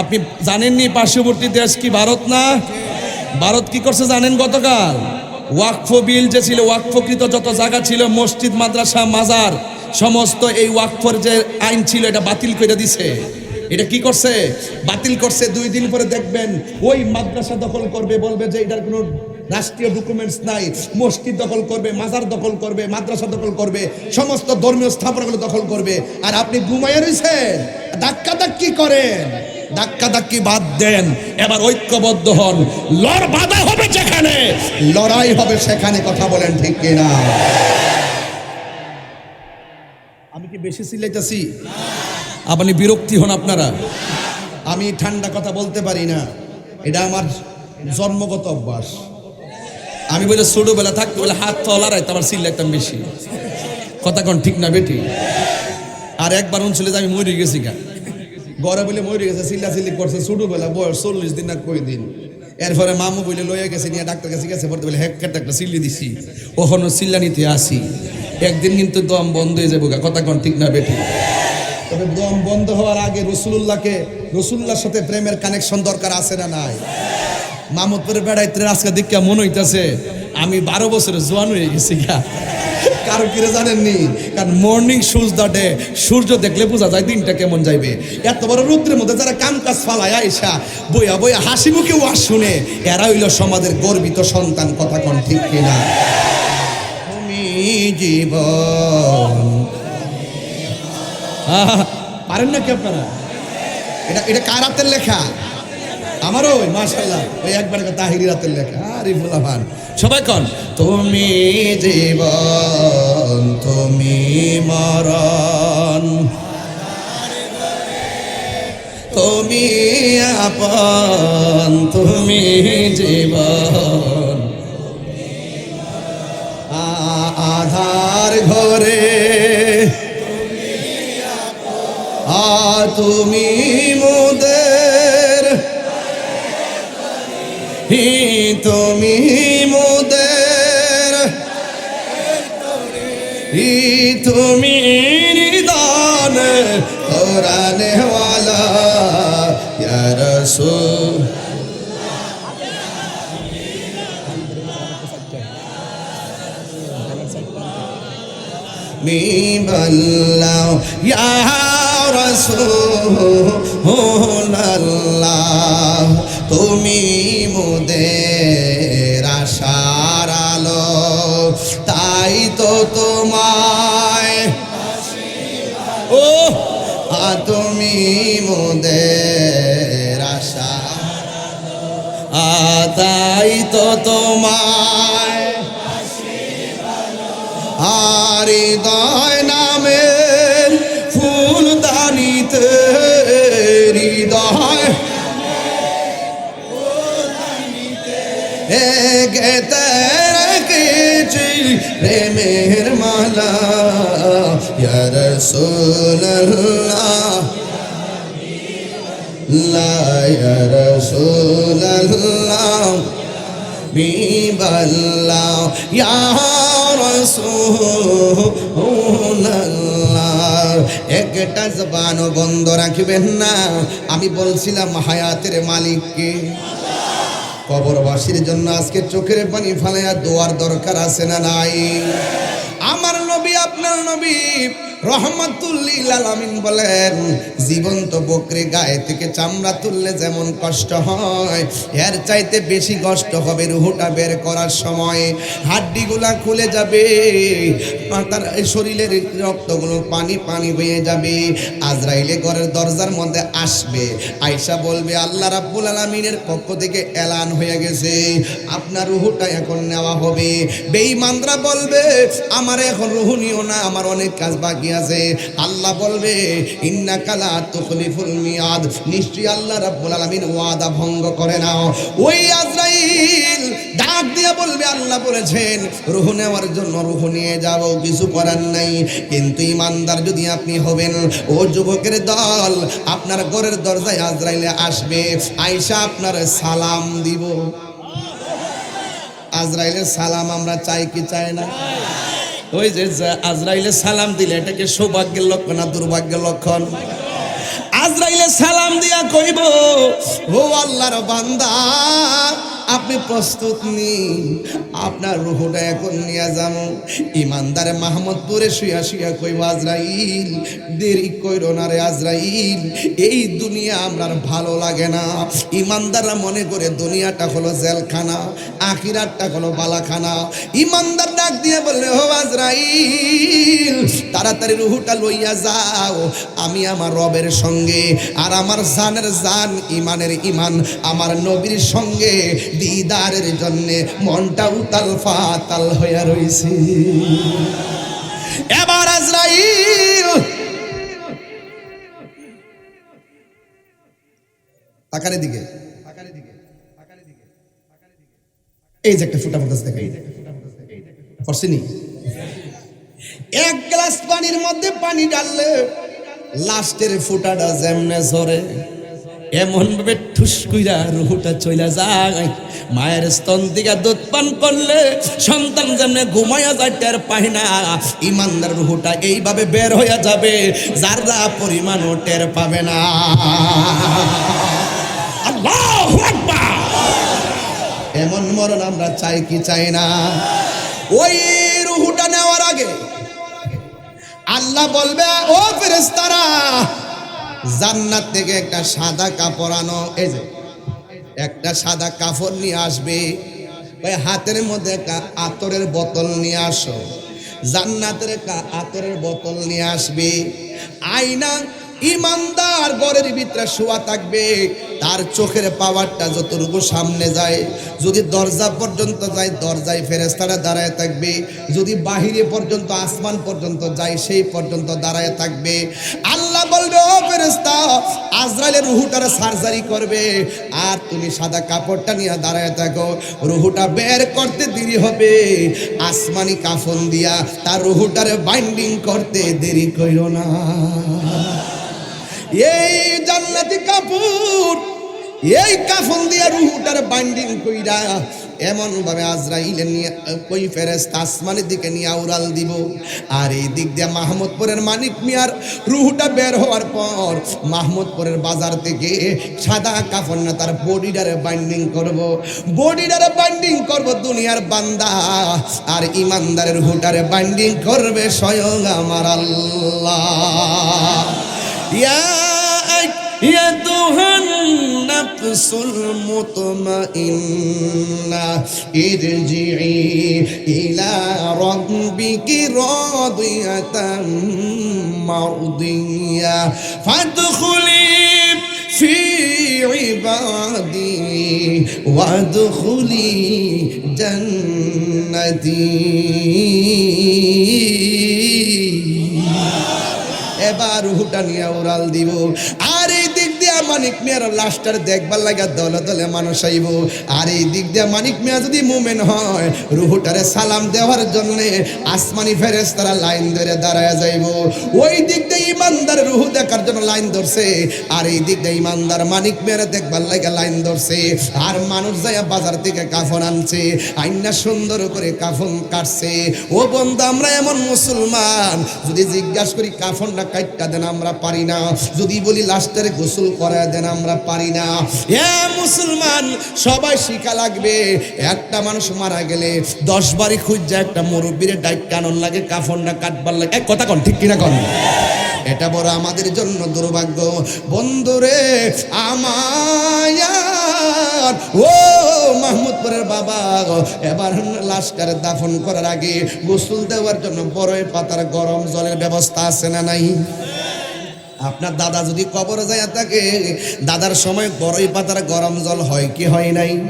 আপনি জানেননি পার্শ্ববর্তী দেশ কি ভারত না? ভারত কি করছে জানেন গতকাল? ওয়াকফ বিল যে ছিল, ওয়াকফকৃত যত জায়গা ছিল, মসজিদ, মাদ্রাসা, মাজার, সমস্ত এই ওয়াকফর যে আইন ছিল, এটা বাতিল করে দিছে। এটা কি করছে? বাতিল করছে। দুই দিন পরে দেখবেন, ওই মাদ্রাসা দখল করবে, বলবে যে এটার কোনো রাষ্ট্রীয় ডকুমেন্টস নাই। মসজিদ দখল করবে, মাজার দখল করবে, মাদ্রাসা দখল করবে, সমস্ত ধর্মীয় স্থাপনাগুলো দখল করবে। আর আপনি ঘুমাইয়া রয়েছেন ধাক্কা ধাক্কি করেন। ধাক্কা ধাক্কি বাদ দেন। এবার ঐক্যবদ্ধ হন। লড় বাধা হবে যেখানে। লড়াই হবে সেখানে, কথা বলেন ঠিক কিনা? আমি কি বেশি সিলাইতেছি? আপনি বিরক্তি হন আপনারা। আমি ঠান্ডা কথা বলতে পারি না। এটা আমার জন্মগত অভ্যাস। আমি বলে ছোটবেলা থাকতে বলে হাত তলারাই আমার সিল্লাইতাম বেশি। কথা কন ঠিক না বেটি? আর একবার অঞ্চলে যে আমি মরে গেছি গা। ঘরে বলে মরে গেছে চিল্লা চিল্লি করছে, ছোটবেলা বয়স চল্লিশ দিন না কই দিন। এরপরে মামু বলে লইয়া গেছে, নিয়ে ডাক্তার কাছে গেছে পড়তে বলে হেক্কার একটা চিল্লি দিছি। ওখানে চিল্লা নিতে আসি। একদিন কিন্তু দম বন্ধ হয়ে যাব কথা কন ঠিক না বেটি তবে দম বন্ধ হওয়ার আগে রসুল্লাহকে রসুল্লাহর সাথে প্রেমের কানেকশন দরকার আছে না নাই? মামুদপুরে বেড়াইতে আজকে দীক্ষা মনে হইতাছে, আমি বারো বছরের জোয়ান হয়ে গেছি গা। কারও কিরে জানেননি? কারণ মর্নিং সূর্য ডে সূর্য দেখলে বোঝা যায় দিনটা কেমন যাইবে। এত বড় রুদ্রের মধ্যে যারা কাম কাজ ফালায় আইসা বইয়া বইয়া হাসি মুখে ওয়াজ শুনে, এরা হইল সমাজের গর্বিত সন্তান, কথা কন ঠিক কিনা? তুমি জীবন। পারেন না কি আপনারা? এটা এটা কার হাতের লেখা? আমারও ওই মাশাল্লাহ ওই একবার তাহিরি রাতের লেখা। আরে ফুলাভান সবাই কন, তুমি জীবন, তুমি মরণ। তুমি আপন, তুমি জীবন। আধার ঘরে আ, তুমি মোদের তুমি মোদের তুমি নিদান কোরআনে ওয়ালা ইয়া রাসূল। mi ballau ya রাসূলুল্লাহ তুমি মোদের আশার আলো, তাই তো তোমায় ও, আ তুমি মোদের আশা তাই তো তোমায় আর হৃদয় নামের প্রেমের মালা ইয়ার সোল্লাহ লায়ার সোল্লাহ বিবাল্লাহ, ইয়া রাসূলুল্লাহ। একটা জবানও বন্ধ রাখবেন না। আমি বলছিলাম হায়াতের মালিককে। কবরবাসীর জন্য আজকে চোখের পানি ফালাইয়া দোয়ার দরকার আছে না নাই? আমার নবী, আপনার নবী রহমাতুল্লিল আলামিন বলেন, জীবন্ত বকরি গায়ে থেকে চামড়া তুললে যেমন কষ্ট হয়, এর চাইতে বেশি কষ্ট হবে রুহুটা বের করার সময়। হাড্ডিগুলা খুলে যাবে তার শরীরের রক্তগুলো পানি পানি হয়ে যাবে, আজরাইলে ঘরের দরজার মধ্যে আসবে। আয়সা বলবে, আল্লাহ রাব্বুল আলামিনের পক্ষ থেকে এলান হয়ে গেছে, আপনার রুহুটা এখন নেওয়া হবে। বেঈমানরা বলবে, আমার এখন রুহু নিও না, আমার অনেক কাজ বাকি আছে। আল্লাহ বলবে ইন্না কালা তুখলিফুল মিয়াদ। নিশ্চয়ই আল্লাহ রাব্বুল আলামিন ওয়াদা ভঙ্গ করে নাও। ওই আজরাইল ডাক দিয়ে বলবে, আল্লাহ বলেছেন, রুহু নেওয়ার জন্য রুহু নিয়ে যাব, কিছু করার নাই। কিন্তু ইমানদার যদি আপনি হবেন, ও যুবকের দল আপনার ঘরের দরজায় আজরাইলে আসবে। আয়সা আপনার সালাম দিব। আজরাইলের সালাম আমরা চাই কি চাই না? ওই যে আজরাইলে সালাম দিলে, এটাকে সৌভাগ্যের লক্ষণ না দুর্ভাগ্যের লক্ষণ? আজরাইলে সালাম দিয়া কইব, ও আল্লাহর বান্দা আপনি প্রস্তুত নিন। আপনার রুহটা এখন নিয়ে যাম। ইমানদারে মাহমদপুরে শুয়া শুয়া কইব, আজরাইল, দেরি কইর না রে আজরাইল, এই দুনিয়া আমার ভালো লাগে না। ইমানদাররা মনে করে দুনিয়াটা হলো জেলখানা, আখিরাতটা হলো বালাখানা। ইমানদার ডাক দিয়ে বললে হো আজরাইল, তাড়াতাড়ি রুহুটা লইয়া যাও। আমি আমার রবের সঙ্গে আর আমার জানের জান, ইমানের ইমান আমার নবীর সঙ্গে। দিদারের জন্যে মনটা উতাল ফাতাল হইয়া রইছে। এবার আজরাইল তাকারে দিকে এই যে একটা ফুটা ফুটাস দেখে করছিনি এক গ্লাস পানির মধ্যে পানি ডাললে লাস্টের ফুটাটা যেমনে ঝরে এমন ভাবে ঠুসকুইরা রুহুটা চইলা যায়। মায়ের স্তন দিকে দুধ পান করলে সন্তান যেমনে ঘুমাইয়া যায়, টের পায় না। ইমানদার রুহুটা এইভাবে বের হইয়া যাবে, যার যা পরিমাণও টের পাবে না। আল্লাহু এমন মরণ আমরা চাই কি চাই না? ওই রুহুটা নেওয়ার আগে আল্লাহ বলবে, ও ফেরেস্তারা জান্নাত থেকে একটা সাদা কাপড় আনো, এই যে, একটা সাদা কাপড় নিয়ে আসবে হাতের মধ্যে একটা আতরের বোতল নিয়ে আসো, জান্নাতের একটা আতরের বোতল নিয়ে আসবে, আয়না ইমানদার ঘরের ভিতরে শোয়া থাকবে, তার চোখের পাওয়ারটা যতটুকু সামনে যায়, যদি দরজা পর্যন্ত যায়, দরজায় ফেরেস্তারা দাঁড়ায় থাকবে, যদি বাহিরে পর্যন্ত, আসমান পর্যন্ত যায়, সেই পর্যন্ত দাঁড়ায় থাকবে, আল্লাহ ও ফেরেস্তা আজরাইলের রুহুটারে সার্জারি করবে। আর তুমি সাদা কাপড়টা নিয়ে দাঁড়ায় থাকো। রুহুটা বের করতে দেরি হবে। আসমানি কাফন দিয়া তার রুহুটারে বাইন্ডিং করতে দেরি কইরো না। এই জান্নাতি কাপড়, এই কাফন দিয়া রুহুটার বাইন্ডিং কইরা এমন ভাবে আজরাইলে নিয়ে কই ফেরেস্তা আসমানের দিকে নিয়ে আউরাল দিব। আর এই দিক দিয়ে মাহমুদপুরের মানিক মিয়ার রুহুটা বের হওয়ার পর মাহমুদপুরের বাজার থেকে সাদা কাফন না তার বডিটারে বাইন্ডিং করব। বডিটারে বাইন্ডিং করব দুনিয়ার বান্দা। আর ইমানদারের রুহুটারে বাইন্ডিং করবে স্বয়ং আমার আল্লাহ। يا أيتها النفس المطمئنة ارجعي إلى ربك راضية مرضية فادخلي في عبادي وادخلي جنتي এবার রুহুটা নিয়ে উড়াল দিব আর এই দিক দিয়ে মানিক মিয়ার লাস্টার দেখবার লাগা দলে দলে মানুষ আইব। আর এই দিক দিয়ে মানিক মিয়া যদি মুমেন হয়, রুহুটারে সালাম দেওয়ার জন্য আসমানি ফেরেস তারা লাইন ধরে দাঁড়ায় যাইব। ওই দিক দিয়ে রুহু দেখার জন্য লাইন ধরছে। আর এই দিক দিয়ে ইমানদার মানিক মিয়ারে দেখবার লাগা লাইন ধরছে। আর মানুষ বাজার থেকে কাফন আনছে। আইনা সুন্দর করে কাফন কাটছে। ও বন্ধু, আমরা এমন মুসলমান। যদি জিজ্ঞাসা করি, কাফনটা দেন, আমরা পারি না। যদি বলি, লাস্টের গোসল করা দেন, আমরা পারি না। এ মুসলমান, সবাই শিখা লাগবে। একটা মানুষ মারা গেলে দশ বারি খুঁজছে, একটা মুরব্বীর ডাইট কানন লাগে, কাফনটা কাটবার লাগে। এক কথা কন, ঠিক কিনা কন? এটা বড় আমাদের জন্য দুর্ভাগ্য। বন্ধুরে আমায়ার ও মাহমুদপুরের বাবা এবার লাশটার দাফন করার আগে গোসল দেওয়ার জন্য বড়ই পাতার গরম জলের ব্যবস্থা আছে না নাই? আপনার দাদা যদি কবরে যায় থাকে, দাদার সময় বড়ই পাতার গরম জল হয় কি হয় নাই?